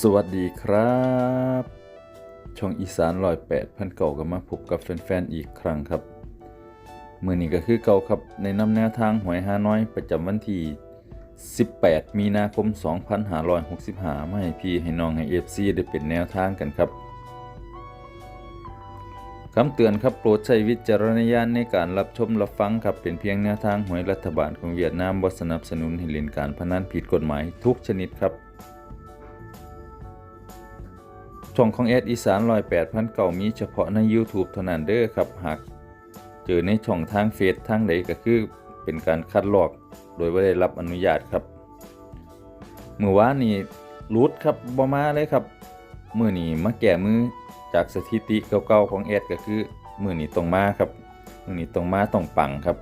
สวัสดีครับ ช่องอีสานลอยแปดพันเก่าก็มาพบกับแฟนๆอีกครั้งครับมือนี้ก็คือเก่าครับในนำแนวทางหวยฮาน้อยประจำวันที่ 18 มีนาคม 2565มาให้พี่ให้น้องให้เอฟซีได้เป็นแนวทางกันครับคำเตือนครับโปรดใช้วิจารณญาณในการรับชมรับฟังครับเป็นเพียงแนวทางหวยรัฐบาลของเวียดนามบ่สนับสนุนให้เล่นการพนันผิดกฎหมายทุกชนิดครับ ช่องของแอดอีสานลอยแปดพันเก่ามีเฉพาะใน YouTube เท่านั้นเด้อครับ หากเจอในช่องทางเฟซทางใดก็คือเป็นการคัดลอก โดยไม่ได้รับอนุญาตครับเมื่อวานนี้รูดครับบ่มาเลยครับมือนี้มาแก่มือจากสถิติเก่าๆของแอดก็คือมือนี้ตรงมาครับมือนี้ตรงมาต้องปังครับ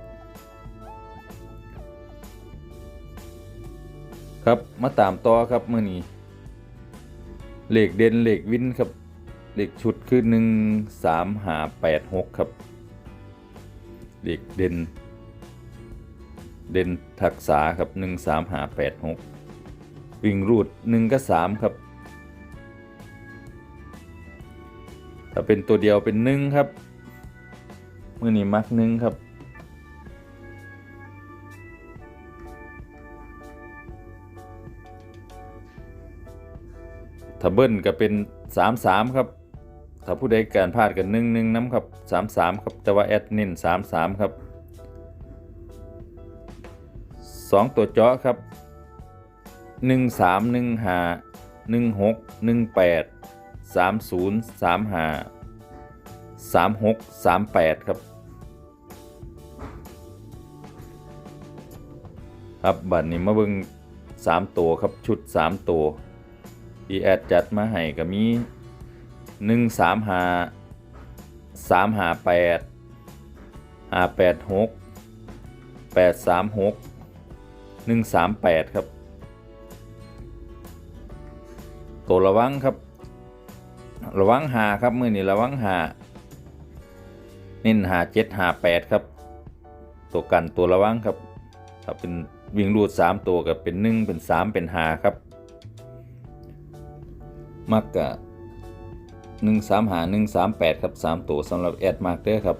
ครับมาตามต่อครับมือนี้ เหล็กเด่นเหล็กวินครับเหล็กชุดคือหนึ่งสามหาแปดหกครับเหล็กเด่น เด่นทักษาครับหนึ่งสามหาแปดหกวิ่งรูดหนึ่งก็สามครับ ถ้าเป็นตัวเดียวเป็นหนึ่งครับ มือนี้มักหนึ่งครับ ถ้าเบิ้ลก็เป็น3 3ครับ ถ้าผู้ใดการพลาดกันหนึ่งหนึ่งน้ำครับ3 3ครับ แต่ว่าแอดเน้น3 3ครับ2ตัวเจาะครับ1 3 1 5 1 6 1 8 3 0 3 5 3 6 3 8ครับครับบัตรนี้มาเบิ่ง3 ตัวครับชุด 3 ตัว ที่แอดจัดมาให้ก็มีหนึ่งสามหาสามหาแปดหาแปดหกแปดสามหกหนึ่งสามแปดครับ ตัวระวังครับ ระวังหาครับมือนี้ระวังหาเน้นหาเจ็ดหาแปดครับ ตัวกันตัวระวังครับถ้าเป็นวิ่งรูดสามตัวกับเป็นหนึ่งเป็นสามเป็นหาครับ มักกะหนึ่งสามหาหนึ่งสามแปดครับสามตัวสำหรับแอดมาร์กเด้อครับ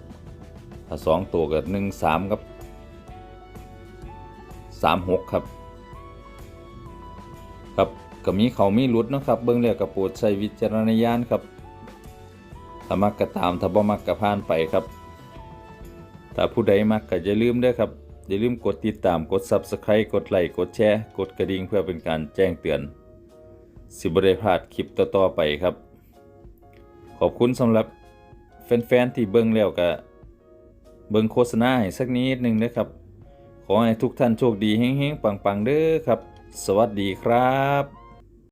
ถ้าสองตัวกับหนึ่งสามครับสามหกครับ ครับก็มีเขามีหลุดนะครับ เบื้องแรกกับโปรดใช้วิจารณญาณครับถ้ามักก็ตามถ้าบ่มักก็ผ่านไปครับถ้าผู้ใดมักก็อย่าลืมด้อครับอย่าลืมกดติดตามกด Subscribe กดไลค์กดแชร์ กดกระดิ่งเพื่อเป็นการแจ้งเตือน สิบได้พลาดคลิปต่อๆไปครับ ขอบคุณสำหรับแฟนๆที่เบิ่งแล้วก็เบิ่งโฆษณาให้สักนิดหนึ่งนะครับ ขอให้ทุกท่านโชคดีเฮงๆปังๆเด้อครับ สวัสดีครับ